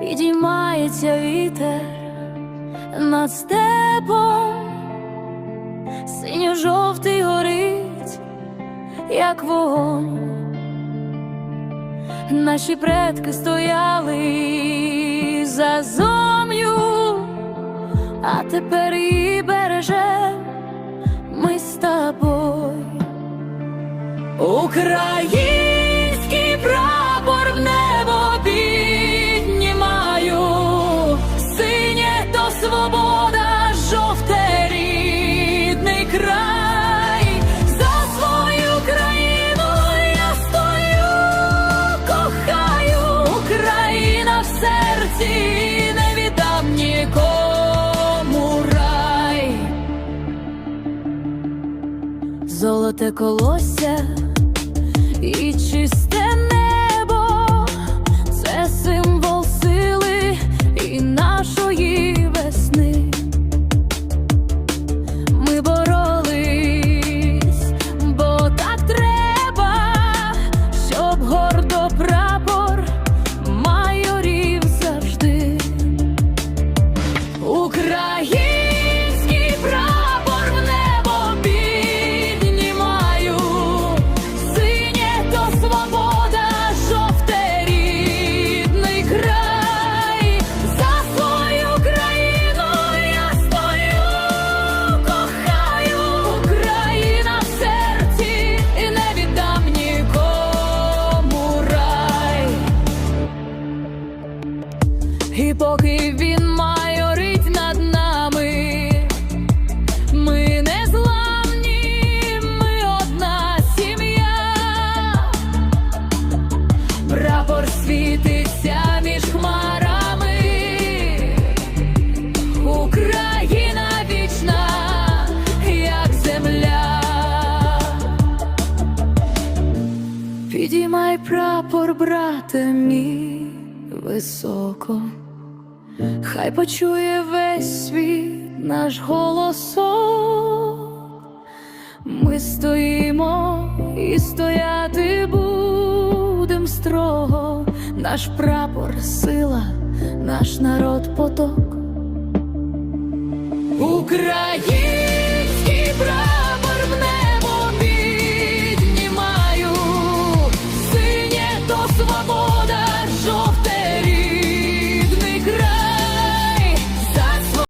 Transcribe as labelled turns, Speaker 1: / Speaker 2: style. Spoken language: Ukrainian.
Speaker 1: підіймається вітер над степом, синьо-жовтий горить, як вогонь. Наші предки стояли за зом'ю, а тепер її бережем ми з тобою. Український серці, не віддам нікому рай. Золоте колосся поки він майорить над нами, ми не зламні, ми одна сім'я. Прапор світиться між хмарами, Україна вічна, як земля. Підіймай прапор, брате мій, високо, хай почує весь світ наш голосок. Ми стоїмо і стояти будем строго. Наш прапор сила, наш народ поток. Україна!